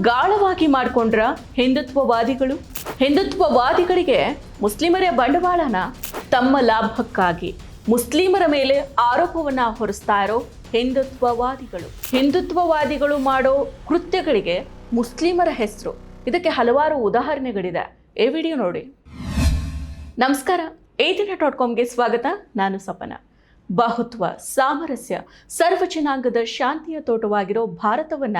ಗಾಳವಾಗಿ ಮಾಡಿಕೊಂಡ್ರ ಹಿಂದುತ್ವವಾದಿಗಳು? ಹಿಂದುತ್ವವಾದಿಗಳಿಗೆ ಮುಸ್ಲಿಮರೇ ಬಂಡವಾಳನ ತಮ್ಮ ಲಾಭಕ್ಕಾಗಿ ಮುಸ್ಲಿಮರ ಮೇಲೆ ಆರೋಪವನ್ನ ಹೊರಿಸ್ತಾ ಇರೋ ಹಿಂದುತ್ವವಾದಿಗಳು. ಹಿಂದುತ್ವವಾದಿಗಳು ಮಾಡೋ ಕೃತ್ಯಗಳಿಗೆ ಮುಸ್ಲಿಮರ ಹೆಸರು. ಇದಕ್ಕೆ ಹಲವಾರು ಉದಾಹರಣೆಗಳಿದೆ. ಈ ವಿಡಿಯೋ ನೋಡಿ. ನಮಸ್ಕಾರ. ಏ ದಿನ ಡಾಟ್ ಕಾಮ್ಗೆ ಸ್ವಾಗತ. ನಾನು ಸಪನ. ಬಹುತ್ವ, ಸಾಮರಸ್ಯ ಸರ್ವ ಜನಾಂಗದ ಶಾಂತಿಯ ತೋಟವಾಗಿರೋ ಭಾರತವನ್ನ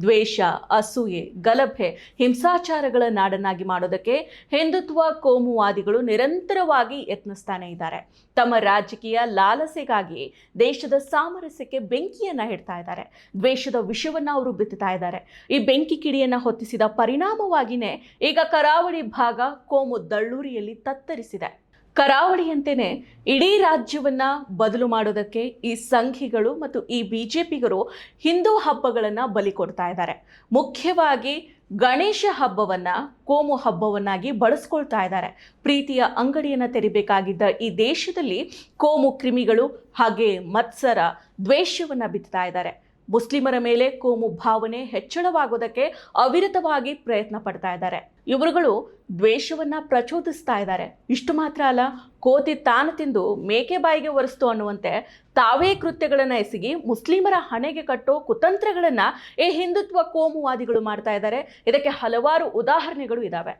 ದ್ವೇಷ, ಅಸೂಯೆ, ಗಲಭೆ, ಹಿಂಸಾಚಾರಗಳ ನಾಡನ್ನಾಗಿ ಮಾಡೋದಕ್ಕೆ ಹಿಂದುತ್ವ, ಕೋಮುವಾದಿಗಳು ನಿರಂತರವಾಗಿ ಯತ್ನಿಸ್ತಾನೆ ಇದ್ದಾರೆ. ತಮ್ಮ ರಾಜಕೀಯ ಲಾಲಸೆಗಾಗಿ ದೇಶದ ಸಾಮರಸ್ಯಕ್ಕೆ ಬೆಂಕಿಯನ್ನ ಹಿಡ್ತಾ ಇದ್ದಾರೆ. ದ್ವೇಷದ ವಿಷವನ್ನು ಅವರು ಬಿತ್ತುತ್ತಾ ಇದ್ದಾರೆ. ಈ ಬೆಂಕಿ ಕಿಡಿಯನ್ನ ಹೊತ್ತಿಸಿದ ಪರಿಣಾಮವಾಗಿನೇ ಈಗ ಕರಾವಳಿ ಭಾಗ ಕೋಮು ದಳ್ಳೂರಿಯಲ್ಲಿ ತತ್ತರಿಸಿದೆ. ಕರಾವಳಿಯಂತೆಯೇ ಇಡೀ ರಾಜ್ಯವನ್ನ ಬದಲು ಮಾಡೋದಕ್ಕೆ ಈ ಸಂಘಿಗಳು ಮತ್ತು ಈ ಬಿ ಜೆ ಪಿಗರು ಹಿಂದೂ ಹಬ್ಬಗಳನ್ನು ಬಲಿ ಕೊಡ್ತಾ ಇದ್ದಾರೆ. ಮುಖ್ಯವಾಗಿ ಗಣೇಶ ಹಬ್ಬವನ್ನ, ಕೋಮು ಹಬ್ಬವನ್ನಾಗಿ ಬಳಸ್ಕೊಳ್ತಾ ಇದ್ದಾರೆ. ಪ್ರೀತಿಯ ಅಂಗಡಿಯನ್ನು ತೆರಿಬೇಕಾಗಿದ್ದ ಈ ದೇಶದಲ್ಲಿ ಕೋಮು ಕ್ರಿಮಿಗಳು ಹಾಗೆ ಮತ್ಸರ, ದ್ವೇಷವನ್ನ ಬಿತ್ತಾ ಇದ್ದಾರೆ. ಮುಸ್ಲಿಮರ ಮೇಲೆ ಕೋಮು ಭಾವನೆ ಹೆಚ್ಚಳವಾಗೋದಕ್ಕೆ ಅವಿರತವಾಗಿ ಪ್ರಯತ್ನ ಪಡ್ತಾ ಇದ್ದಾರೆ. ಇವರುಗಳು ದ್ವೇಷವನ್ನ ಪ್ರಚೋದಿಸ್ತಾ ಇದ್ದಾರೆ. ಇಷ್ಟು ಮಾತ್ರ ಅಲ್ಲ, ಕೋತಿ ತಾನು ತಿಂದು ಮೇಕೆ ಬಾಯಿಗೆ ಒರೆಸ್ತು ಅನ್ನುವಂತೆ ತಾವೇ ಕೃತ್ಯಗಳನ್ನು ಎಸಗಿ ಮುಸ್ಲಿಮರ ಹಣೆಗೆ ಕಟ್ಟೋ ಕುತಂತ್ರಗಳನ್ನು ಈ ಹಿಂದುತ್ವ ಕೋಮುವಾದಿಗಳು ಮಾಡ್ತಾ ಇದ್ದಾರೆ. ಇದಕ್ಕೆ ಹಲವಾರು ಉದಾಹರಣೆಗಳು ಇದಾವೆ.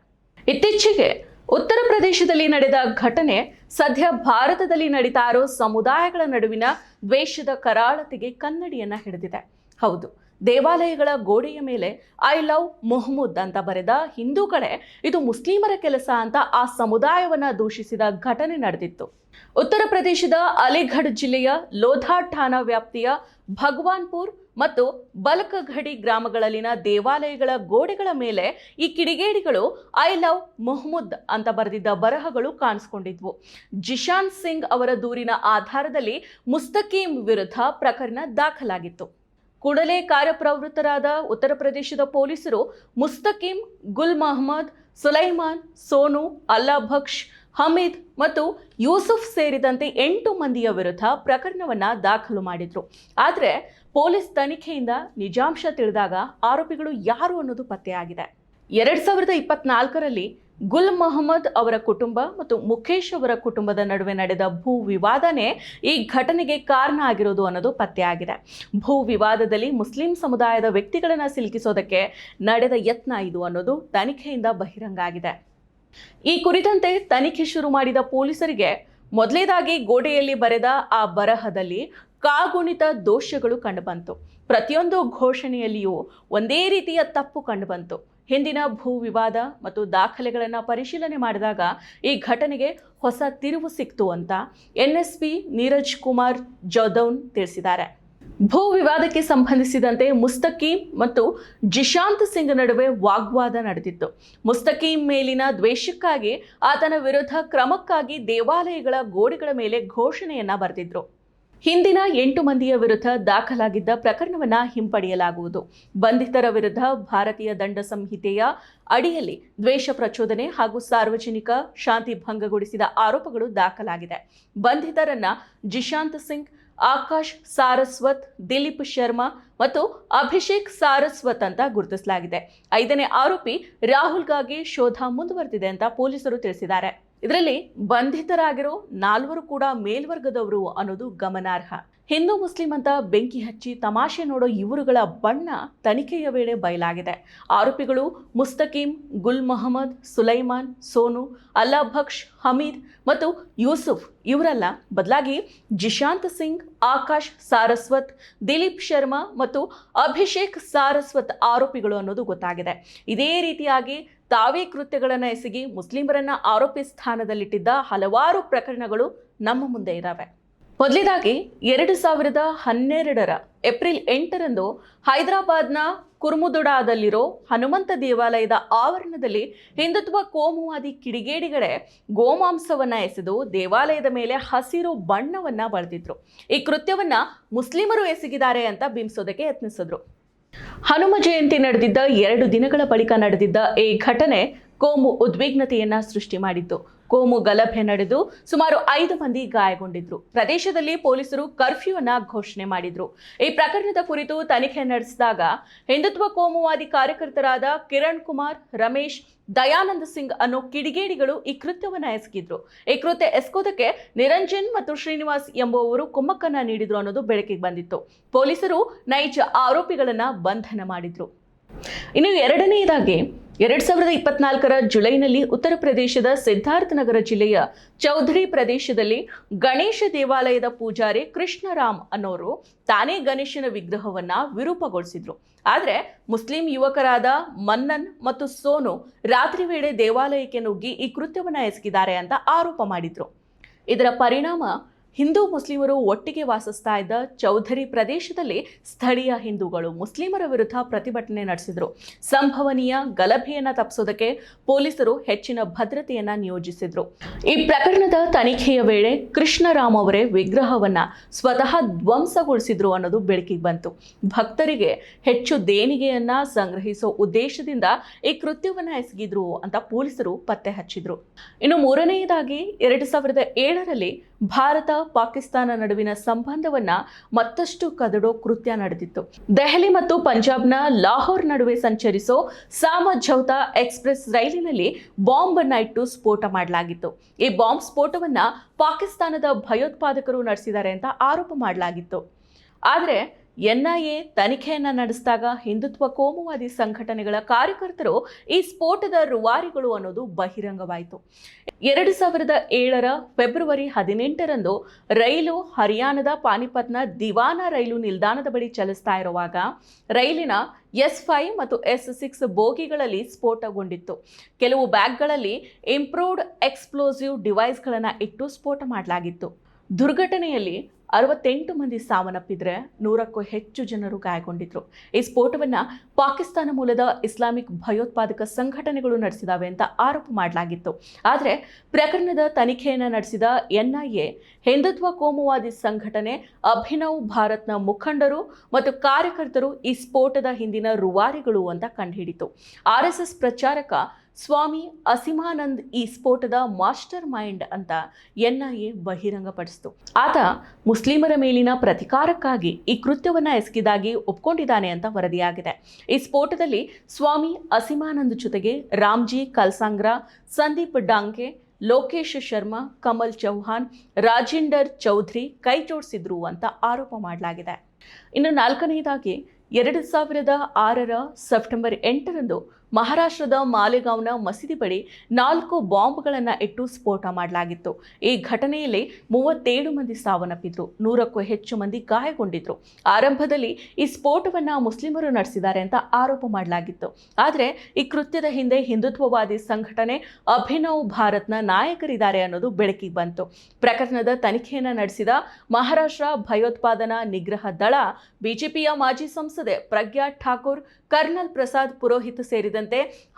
ಇತ್ತೀಚೆಗೆ ಉತ್ತರ ಪ್ರದೇಶದಲ್ಲಿ ನಡೆದ ಘಟನೆ, ಸದ್ಯ ಭಾರತದಲ್ಲಿ ನಡೀತಾ ಇರೋ ಸಮುದಾಯಗಳ ನಡುವಿನ ದ್ವೇಷದ ಕರಾಳತೆಗೆ ಕನ್ನಡಿಯನ್ನ ಹಿಡಿದಿದೆ. ಹೌದು, ದೇವಾಲಯಗಳ ಗೋಡೆಯ ಮೇಲೆ ಐ ಲವ್ ಮೊಹಮ್ಮದ್ ಅಂತ ಬರೆದ ಹಿಂದೂಗಳೇ, ಇದು ಮುಸ್ಲಿಮರ ಕೆಲಸ ಅಂತ ಆ ಸಮುದಾಯವನ್ನ ದೂಷಿಸಿದ ಘಟನೆ ನಡೆದಿತ್ತು. ಉತ್ತರ ಪ್ರದೇಶದ ಅಲಿಘಡ್ ಜಿಲ್ಲೆಯ ಲೋಧಾ ಠಾಣಾ ವ್ಯಾಪ್ತಿಯ ಭಗವಾನ್ಪುರ್ ಮತ್ತು ಬಲಕಘಡಿ ಗ್ರಾಮಗಳಲ್ಲಿನ ದೇವಾಲಯಗಳ ಗೋಡೆಗಳ ಮೇಲೆ ಈ ಕಿಡಿಗೇಡಿಗಳು ಐ ಲವ್ ಮೊಹಮ್ಮದ್ ಅಂತ ಬರೆದಿದ್ದ ಬರಹಗಳು ಕಾಣಿಸ್ಕೊಂಡಿದ್ವು. ಜಿಶಾನ್ ಸಿಂಗ್ ಅವರ ದೂರಿನ ಆಧಾರದಲ್ಲಿ ಮುಸ್ತಕೀಂ ವಿರುದ್ಧ ಪ್ರಕರಣ ದಾಖಲಾಗಿತ್ತು. ಕೂಡಲೇ ಕಾರ್ಯಪ್ರವೃತ್ತರಾದ ಉತ್ತರ ಪ್ರದೇಶದ ಪೊಲೀಸರು ಮುಸ್ತಕೀಂ, ಗುಲ್ ಮಹಮ್ಮದ್, ಸುಲೈಮಾನ್, ಸೋನು ಅಲ್ಲಾ ಭಕ್ಷ್ ಹಮೀದ್ ಮತ್ತು ಯೂಸುಫ್ ಸೇರಿದಂತೆ ಎಂಟು ಮಂದಿಯ ವಿರುದ್ಧ ಪ್ರಕರಣವನ್ನು ದಾಖಲು ಮಾಡಿದ್ರು. ಆದರೆ ಪೊಲೀಸ್ ತನಿಖೆಯಿಂದ ನಿಜಾಂಶ ತಿಳಿದಾಗ ಆರೋಪಿಗಳು ಯಾರು ಅನ್ನೋದು ಪತ್ತೆಯಾಗಿದೆ ಎರಡು ಸಾವಿರದ ಇಪ್ಪತ್ನಾಲ್ಕರಲ್ಲಿ ಗುಲ್ ಮೊಹಮ್ಮದ್ ಅವರ ಕುಟುಂಬ ಮತ್ತು ಮುಖೇಶ್ ಅವರ ಕುಟುಂಬದ ನಡುವೆ ನಡೆದ ಭೂ ವಿವಾದನೇ ಈ ಘಟನೆಗೆ ಕಾರಣ ಆಗಿರೋದು ಅನ್ನೋದು ಪತ್ತೆಯಾಗಿದೆ ಭೂ ವಿವಾದದಲ್ಲಿ ಮುಸ್ಲಿಂ ಸಮುದಾಯದ ವ್ಯಕ್ತಿಗಳನ್ನು ಸಿಲುಕಿಸೋದಕ್ಕೆ ನಡೆದ ಯತ್ನ ಇದು ಅನ್ನೋದು ತನಿಖೆಯಿಂದ ಬಹಿರಂಗ ಆಗಿದೆ. ಈ ಕುರಿತಂತೆ ತನಿಖೆ ಶುರು ಮಾಡಿದ ಪೊಲೀಸರಿಗೆ ಮೊದಲೇದಾಗಿ ಗೋಡೆಯಲ್ಲಿ ಬರೆದ ಆ ಬರಹದಲ್ಲಿ ಕಾಗುಣಿತ ದೋಷಗಳು ಕಂಡುಬಂತು. ಪ್ರತಿಯೊಂದು ಘೋಷಣೆಯಲ್ಲಿಯೂ ಒಂದೇ ರೀತಿಯ ತಪ್ಪು ಕಂಡುಬಂತು. ಹಿಂದಿನ ಭೂ ವಿವಾದ ಮತ್ತು ದಾಖಲೆಗಳನ್ನು ಪರಿಶೀಲನೆ ಮಾಡಿದಾಗ ಈ ಘಟನೆಗೆ ಹೊಸ ತಿರುವು ಸಿಕ್ತು ಅಂತ ಎನ್ಎಸ್ಪಿ ನೀರಜ್ ಕುಮಾರ್ ಜೌದೌನ್ ತಿಳಿಸಿದ್ದಾರೆ. ಭೂ ವಿವಾದಕ್ಕೆ ಸಂಬಂಧಿಸಿದಂತೆ ಮುಸ್ತಕೀಂ ಮತ್ತು ಜಿಶಾಂತ್ ಸಿಂಗ್ ನಡುವೆ ವಾಗ್ವಾದ ನಡೆದಿತ್ತು. ಮುಸ್ತಕೀಂ ಮೇಲಿನ ದ್ವೇಷಕ್ಕಾಗಿ ಆತನ ವಿರುದ್ಧ ಕ್ರಮಕ್ಕಾಗಿ ದೇವಾಲಯಗಳ ಗೋಡೆಗಳ ಮೇಲೆ ಘೋಷಣೆಯನ್ನ ಬರೆದಿದ್ರು. ಹಿಂದಿನ ಎಂಟು ಮಂದಿಯ ವಿರುದ್ಧ ದಾಖಲಾಗಿದ್ದ ಪ್ರಕರಣವನ್ನು ಹಿಂಪಡೆಯಲಾಗುವುದು. ಬಂಧಿತರ ವಿರುದ್ಧ ಭಾರತೀಯ ದಂಡ ಸಂಹಿತೆಯ ಅಡಿಯಲ್ಲಿ ದ್ವೇಷ ಪ್ರಚೋದನೆ ಹಾಗೂ ಸಾರ್ವಜನಿಕ ಶಾಂತಿ ಭಂಗಗೊಳಿಸಿದ ಆರೋಪಗಳು ದಾಖಲಾಗಿದೆ. ಬಂಧಿತರನ್ನ ಜಿಶಾಂತ್ ಸಿಂಗ್ ಆಕಾಶ್ ಸಾರಸ್ವತ್, ದಿಲೀಪ್ ಶರ್ಮಾ ಮತ್ತು ಅಭಿಷೇಕ್ ಸಾರಸ್ವತ್ ಅಂತ ಗುರುತಿಸಲಾಗಿದೆ. ಐದನೇ ಆರೋಪಿ ರಾಹುಲ್ಗಾಗಿ ಶೋಧ ಮುಂದುವರೆದಿದೆ ಅಂತ ಪೊಲೀಸರು ತಿಳಿಸಿದ್ದಾರೆ. ಇದರಲ್ಲಿ ಬಂಧಿತರಾಗಿರೋ ನಾಲ್ವರು ಕೂಡ ಮೇಲ್ವರ್ಗದವರು ಅನ್ನೋದು ಗಮನಾರ್ಹ. ಹಿಂದೂ ಮುಸ್ಲಿಂ ಅಂತ ಬೆಂಕಿ ಹಚ್ಚಿ ತಮಾಷೆ ನೋಡೋ ಇವರುಗಳ ಬಣ್ಣ ತನಿಖೆಯ ವೇಳೆ ಬಯಲಾಗಿದೆ. ಆರೋಪಿಗಳು ಮುಸ್ತಕೀಂ, ಗುಲ್ ಮೊಹಮ್ಮದ್, ಸುಲೈಮಾನ್, ಸೋನು ಅಲ್ಲಾ ಭಕ್ಷ್ ಹಮೀದ್ ಮತ್ತು ಯೂಸುಫ್ ಇವರಲ್ಲ. ಬದಲಾಗಿ ಜಿಶಾಂತ್ ಸಿಂಗ್, ಆಕಾಶ್ ಸಾರಸ್ವತ್, ದಿಲೀಪ್ ಶರ್ಮಾ ಮತ್ತು ಅಭಿಷೇಕ್ ಸಾರಸ್ವತ್ ಆರೋಪಿಗಳು ಅನ್ನೋದು ಗೊತ್ತಾಗಿದೆ. ಇದೇ ರೀತಿಯಾಗಿ ತಾವೇ ಕೃತ್ಯಗಳನ್ನು ಎಸಗಿ ಮುಸ್ಲಿಮರನ್ನ ಆರೋಪಿ ಸ್ಥಾನದಲ್ಲಿಟ್ಟಿದ್ದ ಹಲವಾರು ಪ್ರಕರಣಗಳು ನಮ್ಮ ಮುಂದೆ ಇದ್ದಾವೆ ಮೊದಲೇದಾಗಿ ಎರಡು ಸಾವಿರದ ಹನ್ನೆರಡರ ಏಪ್ರಿಲ್ ಎಂಟರಂದು ಹೈದರಾಬಾದ್ನ ಕುರ್ಮುದುಡಾದಲ್ಲಿರೋ ಹನುಮಂತ ದೇವಾಲಯದ ಆವರಣದಲ್ಲಿ ಹಿಂದುತ್ವ ಕೋಮುವಾದಿ ಕಿಡಿಗೇಡಿಗಳೇ ಗೋಮಾಂಸವನ್ನು ಎಸೆದು ದೇವಾಲಯದ ಮೇಲೆ ಹಸಿರು ಬಣ್ಣವನ್ನು ಬಳದಿದ್ರು. ಈ ಕೃತ್ಯವನ್ನು ಮುಸ್ಲಿಮರು ಎಸಗಿದ್ದಾರೆ ಅಂತ ಬಿಂಬಿಸೋದಕ್ಕೆ ಯತ್ನಿಸಿದ್ರು. ಹನುಮ ಜಯಂತಿ ನಡೆದಿದ್ದ ಎರಡು ದಿನಗಳ ಬಳಿಕ ನಡೆದಿದ್ದ ಈ ಘಟನೆ ಕೋಮು ಉದ್ವಿಗ್ನತೆಯನ್ನ ಸೃಷ್ಟಿ ಮಾಡಿತ್ತು. ಕೋಮು ಗಲಭೆ ನಡೆದು ಸುಮಾರು ಐದು ಮಂದಿ ಗಾಯಗೊಂಡಿದ್ರು. ಪ್ರದೇಶದಲ್ಲಿ ಪೊಲೀಸರು ಕರ್ಫ್ಯೂ ಅನ್ನ ಘೋಷಣೆ ಮಾಡಿದ್ರು. ಈ ಪ್ರಕರಣದ ಕುರಿತು ತನಿಖೆ ನಡೆಸಿದಾಗ ಹಿಂದುತ್ವ ಕೋಮುವಾದಿ ಕಾರ್ಯಕರ್ತರಾದ ಕಿರಣ್ ಕುಮಾರ್, ರಮೇಶ್, ದಯಾನಂದ ಸಿಂಗ್ ಅನ್ನೋ ಕಿಡಿಗೇಡಿಗಳು ಈ ಕೃತ್ಯವನ್ನ ಎಸಗಿದ್ರು. ಈ ಕೃತ್ಯ ಎಸ್ಕೋದಕ್ಕೆ ನಿರಂಜನ್ ಮತ್ತು ಶ್ರೀನಿವಾಸ್ ಎಂಬುವವರು ಕುಮ್ಮಕ್ಕನ್ನ ನೀಡಿದ್ರು ಅನ್ನೋದು ಬೆಳಕಿಗೆ ಬಂದಿತ್ತು. ಪೊಲೀಸರು ನೈಜ ಆರೋಪಿಗಳನ್ನ ಬಂಧನ ಮಾಡಿದ್ರು. ಇನ್ನು ಎರಡನೆಯದಾಗಿ ಎರಡ್ ಸಾವಿರದ ಇಪ್ಪತ್ನಾಲ್ಕರ ಜುಲೈನಲ್ಲಿ ಉತ್ತರ ಪ್ರದೇಶದ ಸಿದ್ಧಾರ್ಥ ನಗರ ಜಿಲ್ಲೆಯ ಚೌಧರಿ ಪ್ರದೇಶದಲ್ಲಿ ಗಣೇಶ ದೇವಾಲಯದ ಪೂಜಾರಿ ಕೃಷ್ಣರಾಮ್ ಅನ್ನೋರು ತಾನೇ ಗಣೇಶನ ವಿಗ್ರಹವನ್ನ ವಿರೂಪಗೊಳಿಸಿದ್ರು. ಆದರೆ ಮುಸ್ಲಿಂ ಯುವಕರಾದ ಮನ್ನನ್ ಮತ್ತು ಸೋನು ರಾತ್ರಿ ವೇಳೆ ದೇವಾಲಯಕ್ಕೆ ನುಗ್ಗಿ ಈ ಕೃತ್ಯವನ್ನ ಎಸಗಿದ್ದಾರೆ ಅಂತ ಆರೋಪ ಮಾಡಿದ್ರು. ಇದರ ಪರಿಣಾಮ ಹಿಂದೂ ಮುಸ್ಲಿಮರು ಒಟ್ಟಿಗೆ ವಾಸಿಸ್ತಾ ಇದ್ದ ಚೌಧರಿ ಪ್ರದೇಶದಲ್ಲಿ ಸ್ಥಳೀಯ ಹಿಂದೂಗಳು ಮುಸ್ಲಿಮರ ವಿರುದ್ಧ ಪ್ರತಿಭಟನೆ ನಡೆಸಿದರು. ಸಂಭವನೀಯ ಗಲಭೆಯನ್ನ ತಪ್ಪಿಸೋದಕ್ಕೆ ಪೊಲೀಸರು ಹೆಚ್ಚಿನ ಭದ್ರತೆಯನ್ನ ನಿಯೋಜಿಸಿದ್ರು. ಈ ಪ್ರಕರಣದ ತನಿಖೆಯ ವೇಳೆ ಕೃಷ್ಣರಾಮ್ ಅವರೇ ವಿಗ್ರಹವನ್ನ ಸ್ವತಃ ಧ್ವಂಸಗೊಳಿಸಿದ್ರು ಅನ್ನೋದು ಬೆಳಕಿಗೆ ಬಂತು. ಭಕ್ತರಿಗೆ ಹೆಚ್ಚು ದೇಣಿಗೆಯನ್ನ ಸಂಗ್ರಹಿಸೋ ಉದ್ದೇಶದಿಂದ ಈ ಕೃತ್ಯವನ್ನ ಎಸಗಿದ್ರು ಅಂತ ಪೊಲೀಸರು ಪತ್ತೆ ಹಚ್ಚಿದ್ರು. ಇನ್ನು ಮೂರನೆಯದಾಗಿ ಎರಡು ಸಾವಿರದ ಏಳರಲ್ಲಿ ಭಾರತ ಪಾಕಿಸ್ತಾನ ನಡುವಿನ ಸಂಬಂಧವನ್ನ ಮತ್ತಷ್ಟು ಕದಡೋ ಕೃತ್ಯ ನಡೆದಿತ್ತು. ದೆಹಲಿ ಮತ್ತು ಪಂಜಾಬ್ನ ಲಾಹೋರ್ ನಡುವೆ ಸಂಚರಿಸೋ ಸಾಮಝೌತಾ ಎಕ್ಸ್ಪ್ರೆಸ್ ರೈಲಿನಲ್ಲಿ ಬಾಂಬ್ ಅನ್ನ ಇಟ್ಟು ಸ್ಫೋಟ ಮಾಡಲಾಗಿತ್ತು. ಈ ಬಾಂಬ್ ಸ್ಫೋಟವನ್ನ ಪಾಕಿಸ್ತಾನದ ಭಯೋತ್ಪಾದಕರು ನಡೆಸಿದ್ದಾರೆ ಅಂತ ಆರೋಪ ಮಾಡಲಾಗಿತ್ತು. ಆದರೆ ಎನ್ಐಎ ತನಿಖೆಯನ್ನು ನಡೆಸಿದಾಗ ಹಿಂದುತ್ವ ಕೋಮುವಾದಿ ಸಂಘಟನೆಗಳ ಕಾರ್ಯಕರ್ತರು ಈ ಸ್ಫೋಟದ ರುವಾರಿಗಳು ಅನ್ನೋದು ಬಹಿರಂಗವಾಯಿತು. ಎರಡು ಸಾವಿರದ ಏಳರ ಫೆಬ್ರವರಿ ಹದಿನೆಂಟರಂದು ರೈಲು ಹರಿಯಾಣದ ಪಾನಿಪತ್ನ ದಿವಾನ ರೈಲು ನಿಲ್ದಾಣದ ಬಳಿ ಚಲಿಸ್ತಾ ಇರುವಾಗ ರೈಲಿನ ಎಸ್ ಫೈವ್ ಮತ್ತು ಎಸ್ ಸಿಕ್ಸ್ ಬೋಗಿಗಳಲ್ಲಿ ಸ್ಫೋಟಗೊಂಡಿತ್ತು. ಕೆಲವು ಬ್ಯಾಗ್ಗಳಲ್ಲಿ ಇಂಪ್ರೂವ್ಡ್ ಎಕ್ಸ್ಪ್ಲೋಸಿವ್ ಡಿವೈಸ್ಗಳನ್ನು ಇಟ್ಟು ಸ್ಫೋಟ ಮಾಡಲಾಗಿತ್ತು. ದುರ್ಘಟನೆಯಲ್ಲಿ ಅರವತ್ತೆಂಟು ಮಂದಿ ಸಾವನ್ನಪ್ಪಿದ್ರೆ ನೂರಕ್ಕೂ ಹೆಚ್ಚು ಜನರು ಗಾಯಗೊಂಡಿದ್ರು. ಈ ಸ್ಫೋಟವನ್ನು ಪಾಕಿಸ್ತಾನ ಮೂಲದ ಇಸ್ಲಾಮಿಕ್ ಭಯೋತ್ಪಾದಕ ಸಂಘಟನೆಗಳು ನಡೆಸಿದಾವೆ ಅಂತ ಆರೋಪ ಮಾಡಲಾಗಿತ್ತು. ಆದರೆ ಪ್ರಕರಣದ ತನಿಖೆಯನ್ನು ನಡೆಸಿದ ಎನ್ಐಎ, ಹಿಂದುತ್ವ ಕೋಮುವಾದಿ ಸಂಘಟನೆ ಅಭಿನವ್ ಭಾರತ್ನ ಮುಖಂಡರು ಮತ್ತು ಕಾರ್ಯಕರ್ತರು ಈ ಸ್ಫೋಟದ ಹಿಂದಿನ ರುವಾರಿಗಳು ಅಂತ ಕಂಡುಹಿಡಿತು ಆರ್ಎಸ್ಎಸ್ ಎಸ್ ಎಸ್ ಪ್ರಚಾರಕ ಸ್ವಾಮಿ ಅಸಿಮಾನಂದ್ ಈ ಸ್ಫೋಟದ ಮಾಸ್ಟರ್ ಮೈಂಡ್ ಅಂತ ಎನ್ಐಎ ಬಹಿರಂಗಪಡಿಸಿತು. ಆತ ಮುಸ್ಲಿಮರ ಮೇಲಿನ ಪ್ರತಿಕಾರಕ್ಕಾಗಿ ಈ ಕೃತ್ಯವನ್ನು ಎಸಗಿದಾಗಿ ಒಪ್ಕೊಂಡಿದ್ದಾನೆ ಅಂತ ವರದಿಯಾಗಿದೆ. ಈ ಸ್ಫೋಟದಲ್ಲಿ ಸ್ವಾಮಿ ಅಸಿಮಾನಂದ್ ಜೊತೆಗೆ ರಾಮ್ಜಿ ಕಲ್ಸಾಂಗ್ರ, ಸಂದೀಪ್ ಡಾಂಗೆ ಲೋಕೇಶ್ ಶರ್ಮಾ, ಕಮಲ್ ಚೌಹಾನ್ ರಾಜೇಂದರ್ ಚೌಧರಿ ಕೈ ಜೋಡಿಸಿದ್ರು ಅಂತ ಆರೋಪ ಮಾಡಲಾಗಿದೆ. ಇನ್ನು ನಾಲ್ಕನೆಯದಾಗಿ ಎರಡು ಸಾವಿರದ ಆರರ ಸೆಪ್ಟೆಂಬರ್ ಎಂಟರಂದು ಮಹಾರಾಷ್ಟ್ರದ ಮಾಲೆಗಾಂವ್ನ ಮಸೀದಿ ಬಳಿ ನಾಲ್ಕು ಬಾಂಬ್ಗಳನ್ನು ಇಟ್ಟು ಸ್ಫೋಟ ಮಾಡಲಾಗಿತ್ತು. ಈ ಘಟನೆಯಲ್ಲಿ ಮೂವತ್ತೇಳು ಮಂದಿ ಸಾವನ್ನಪ್ಪಿದ್ರು ನೂರಕ್ಕೂ ಹೆಚ್ಚು ಮಂದಿ ಗಾಯಗೊಂಡಿದ್ರು. ಆರಂಭದಲ್ಲಿ ಈ ಸ್ಫೋಟವನ್ನು ಮುಸ್ಲಿಮರು ನಡೆಸಿದ್ದಾರೆ ಅಂತ ಆರೋಪ ಮಾಡಲಾಗಿತ್ತು. ಆದರೆ ಈ ಕೃತ್ಯದ ಹಿಂದೆ ಹಿಂದುತ್ವವಾದಿ ಸಂಘಟನೆ ಅಭಿನವ್ ಭಾರತ್ನ ನಾಯಕರಿದ್ದಾರೆ ಅನ್ನೋದು ಬೆಳಕಿಗೆ ಬಂತು. ಪ್ರಕರಣದ ತನಿಖೆಯನ್ನು ನಡೆಸಿದ ಮಹಾರಾಷ್ಟ್ರ ಭಯೋತ್ಪಾದನಾ ನಿಗ್ರಹ ದಳ, ಬಿಜೆಪಿಯ ಮಾಜಿ ಸಂಸದೆ ಪ್ರಜ್ಞಾ ಠಾಕೂರ್, ಕರ್ನಲ್ ಪ್ರಸಾದ್ ಪುರೋಹಿತ್ ಸೇರಿದಂತೆ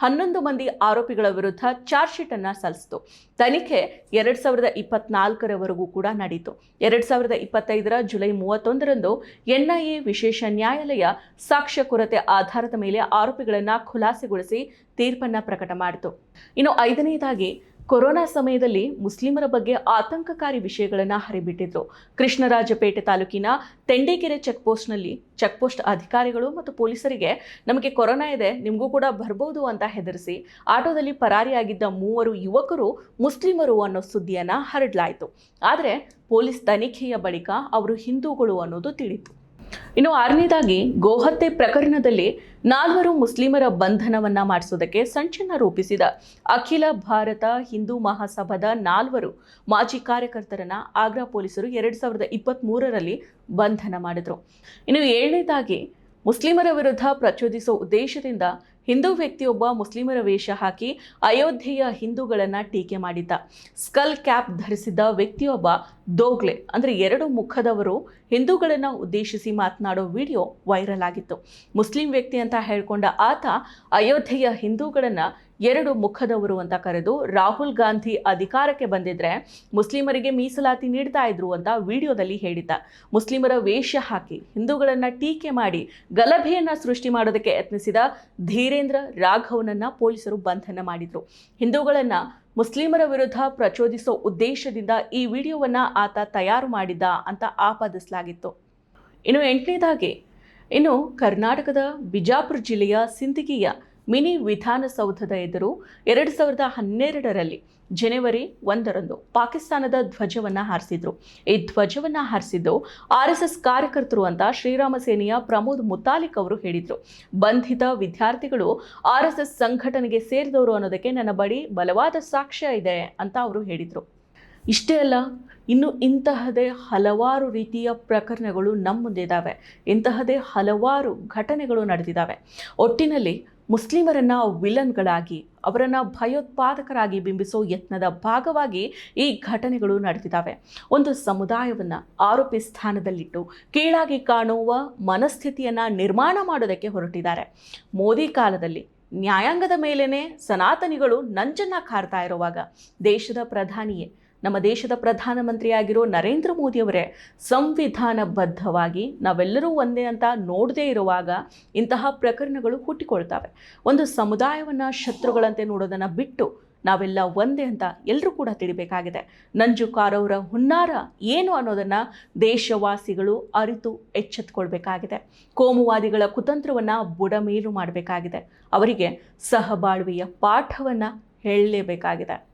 ಹನ್ನೊಂದು ಮಂದಿ ಆರೋಪಿಗಳ ವಿರುದ್ಧ ಚಾರ್ಜ್ ಶೀಟ್ ಅನ್ನ ಸಲ್ಲಿಸಿತು. ತನಿಖೆ ಎರಡ್ ಸಾವಿರದ ಇಪ್ಪತ್ನಾಲ್ಕರವರೆಗೂ ಕೂಡ ನಡೆಯಿತು ಎರಡ್ ಸಾವಿರದ ಇಪ್ಪತ್ತೈದರ ಜುಲೈ ಮೂವತ್ತೊಂದರಂದು ಎನ್ಐಎ ವಿಶೇಷ ನ್ಯಾಯಾಲಯ ಸಾಕ್ಷ್ಯ ಕೊರತೆ ಆಧಾರದ ಮೇಲೆ ಆರೋಪಿಗಳನ್ನ ಖುಲಾಸೆಗೊಳಿಸಿ ತೀರ್ಪನ್ನ ಪ್ರಕಟ ಮಾಡಿತು. ಇನ್ನು ಐದನೇದಾಗಿ ಕೊರೋನಾ ಸಮಯದಲ್ಲಿ ಮುಸ್ಲಿಮರ ಬಗ್ಗೆ ಆತಂಕಕಾರಿ ವಿಷಯಗಳನ್ನು ಹರಿಬಿಟ್ಟಿದ್ರು. ಕೃಷ್ಣರಾಜಪೇಟೆ ತಾಲೂಕಿನ ತೆಂಡೇಕೆರೆ ಚೆಕ್ಪೋಸ್ಟ್ನಲ್ಲಿ ಚೆಕ್ಪೋಸ್ಟ್ ಅಧಿಕಾರಿಗಳು ಮತ್ತು ಪೊಲೀಸರಿಗೆ ನಮಗೆ ಕೊರೋನಾ ಇದೆ, ನಿಮಗೂ ಕೂಡ ಬರ್ಬೋದು ಅಂತ ಹೆದರಿಸಿ ಆಟೋದಲ್ಲಿ ಪರಾರಿಯಾಗಿದ್ದ ಮೂವರು ಯುವಕರು ಮುಸ್ಲಿಮರು ಅನ್ನೋ ಸುದ್ದಿಯನ್ನು ಹರಡಲಾಯಿತು. ಆದರೆ ಪೊಲೀಸ್ ತನಿಖೆಯ ಬಳಿಕ ಅವರು ಹಿಂದೂಗಳು ಅನ್ನೋದು ತಿಳಿತು. ಇನ್ನು ಆರನೇದಾಗಿ, ಗೋಹತ್ಯೆ ಪ್ರಕರಣದಲ್ಲಿ ನಾಲ್ವರು ಮುಸ್ಲಿಮರ ಬಂಧನವನ್ನ ಮಾಡಿಸೋದಕ್ಕೆ ಸಂಚನ್ನ ರೂಪಿಸಿದ ಅಖಿಲ ಭಾರತ ಹಿಂದೂ ಮಹಾಸಭಾದ ನಾಲ್ವರು ಮಾಜಿ ಕಾರ್ಯಕರ್ತರನ್ನ ಆಗ್ರಾ ಪೊಲೀಸರು ಎರಡು ಸಾವಿರದ ಬಂಧನ ಮಾಡಿದರು. ಇನ್ನು ಏಳನೇದಾಗಿ, ಮುಸ್ಲಿಮರ ವಿರುದ್ಧ ಪ್ರಚೋದಿಸೋ ಉದ್ದೇಶದಿಂದ ಹಿಂದೂ ವ್ಯಕ್ತಿಯೊಬ್ಬ ಮುಸ್ಲಿಮರ ವೇಷ ಹಾಕಿ ಅಯೋಧ್ಯೆಯ ಹಿಂದೂಗಳನ್ನು ಟೀಕೆ ಮಾಡಿದ್ದ. ಸ್ಕಲ್ ಕ್ಯಾಪ್ ಧರಿಸಿದ್ದ ವ್ಯಕ್ತಿಯೊಬ್ಬ ದೋಗ್ಲೆ, ಅಂದರೆ ಎರಡು ಮುಖದವರು ಹಿಂದೂಗಳನ್ನು ಉದ್ದೇಶಿಸಿ ಮಾತನಾಡೋ ವಿಡಿಯೋ ವೈರಲ್ ಆಗಿತ್ತು. ಮುಸ್ಲಿಂ ವ್ಯಕ್ತಿ ಅಂತ ಹೇಳ್ಕೊಂಡ ಆತ ಅಯೋಧ್ಯೆಯ ಹಿಂದೂಗಳನ್ನು ಎರಡು ಮುಖದವರು ಅಂತ ಕರೆದು ರಾಹುಲ್ ಗಾಂಧಿ ಅಧಿಕಾರಕ್ಕೆ ಬಂದಿದ್ರೆ ಮುಸ್ಲಿಮರಿಗೆ ಮೀಸಲಾತಿ ನೀಡ್ತಾ ಇದ್ರು ಅಂತ ವಿಡಿಯೋದಲ್ಲಿ ಹೇಳಿದ್ದ. ಮುಸ್ಲಿಮರ ವೇಷ ಹಾಕಿ ಹಿಂದೂಗಳನ್ನ ಟೀಕೆ ಮಾಡಿ ಗಲಭೆಯನ್ನು ಸೃಷ್ಟಿ ಮಾಡೋದಕ್ಕೆ ಯತ್ನಿಸಿದ ಧೀರೇಂದ್ರ ರಾಘವನನ್ನ ಪೊಲೀಸರು ಬಂಧನ ಮಾಡಿದ್ರು. ಹಿಂದೂಗಳನ್ನ ಮುಸ್ಲಿಮರ ವಿರುದ್ಧ ಪ್ರಚೋದಿಸೋ ಉದ್ದೇಶದಿಂದ ಈ ವಿಡಿಯೋವನ್ನ ಆತ ತಯಾರು ಮಾಡಿದ್ದ ಅಂತ ಆಪಾದಿಸಲಾಗಿತ್ತು. ಇನ್ನು ಎಂಟನೇದಾಗಿ, ಇನ್ನು ಕರ್ನಾಟಕದ ಬಿಜಾಪುರ ಜಿಲ್ಲೆಯ ಸಿಂದಗಿಯ ಮಿನಿ ವಿಧಾನಸೌಧದ ಎದುರು ಎರಡು ಸಾವಿರದ ಹನ್ನೆರಡರಲ್ಲಿ ಜನವರಿ ಒಂದರಂದು ಪಾಕಿಸ್ತಾನದ ಧ್ವಜವನ್ನು ಹಾರಿಸಿದ್ರು. ಈ ಧ್ವಜವನ್ನು ಹಾರಿಸಿದ್ದು ಆರ್ ಎಸ್ ಎಸ್ ಕಾರ್ಯಕರ್ತರು ಅಂತ ಶ್ರೀರಾಮ ಸೇನೆಯ ಪ್ರಮೋದ್ ಮುತಾಲಿಕ್ ಅವರು ಹೇಳಿದರು. ಬಂಧಿತ ವಿದ್ಯಾರ್ಥಿಗಳು ಆರ್ ಎಸ್ ಎಸ್ ಸಂಘಟನೆಗೆ ಸೇರಿದವರು ಅನ್ನೋದಕ್ಕೆ ನನ್ನ ಬಳಿ ಬಲವಾದ ಸಾಕ್ಷ್ಯ ಇದೆ ಅಂತ ಅವರು ಹೇಳಿದರು. ಇಷ್ಟೇ ಅಲ್ಲ, ಇನ್ನು ಇಂತಹದೇ ಹಲವಾರು ರೀತಿಯ ಪ್ರಕರಣಗಳು ನಮ್ಮ ಮುಂದಿದ್ದಾವೆ ಇಂತಹದೇ ಹಲವಾರು ಘಟನೆಗಳು ನಡೆದಿದ್ದಾವೆ ಒಟ್ಟಿನಲ್ಲಿ ಮುಸ್ಲಿಮರನ್ನ ವಿಲನ್ಗಳಾಗಿ, ಅವರನ್ನು ಭಯೋತ್ಪಾದಕರಾಗಿ ಬಿಂಬಿಸೋ ಯತ್ನದ ಭಾಗವಾಗಿ ಈ ಘಟನೆಗಳು ನಡೆದಿದ್ದಾವೆ ಒಂದು ಸಮುದಾಯವನ್ನು ಆರೋಪಿ ಸ್ಥಾನದಲ್ಲಿಟ್ಟು ಕೀಳಾಗಿ ಕಾಣುವ ಮನಸ್ಥಿತಿಯನ್ನು ನಿರ್ಮಾಣ ಮಾಡೋದಕ್ಕೆ ಹೊರಟಿದ್ದಾರೆ. ಮೋದಿ ಕಾಲದಲ್ಲಿ ನ್ಯಾಯಾಂಗದ ಮೇಲೇನೆ ಸನಾತನಿಗಳು ನಂಜನ್ನು ಕಾರ್ತಾ ಇರುವಾಗ ದೇಶದ ಪ್ರಧಾನಿಯೇ ನಮ್ಮ ದೇಶದ ಪ್ರಧಾನಮಂತ್ರಿಯಾಗಿರೋ ನರೇಂದ್ರ ಮೋದಿಯವರೇ ಸಂವಿಧಾನಬದ್ಧವಾಗಿ ನಾವೆಲ್ಲರೂ ಒಂದೇ ಅಂತ ನೋಡದೇ ಇರುವಾಗ ಇಂತಹ ಪ್ರಕರಣಗಳು ಹುಟ್ಟಿಕೊಳ್ತವೆ. ಒಂದು ಸಮುದಾಯವನ್ನು ಶತ್ರುಗಳಂತೆ ನೋಡೋದನ್ನು ಬಿಟ್ಟು ನಾವೆಲ್ಲ ಒಂದೇ ಅಂತ ಎಲ್ಲರೂ ಕೂಡ ತಿಳಿಬೇಕಾಗಿದೆ. ನಂಜುಕಾರವರ ಹುನ್ನಾರ ಏನು ಅನ್ನೋದನ್ನು ದೇಶವಾಸಿಗಳು ಅರಿತು ಎಚ್ಚೆತ್ಕೊಳ್ಬೇಕಾಗಿದೆ. ಕೋಮುವಾದಿಗಳ ಕುತಂತ್ರವನ್ನು ಬುಡಮೇಲು ಮಾಡಬೇಕಾಗಿದೆ. ಅವರಿಗೆ ಸಹಬಾಳ್ವೆಯ ಪಾಠವನ್ನು ಹೇಳಲೇಬೇಕಾಗಿದೆ.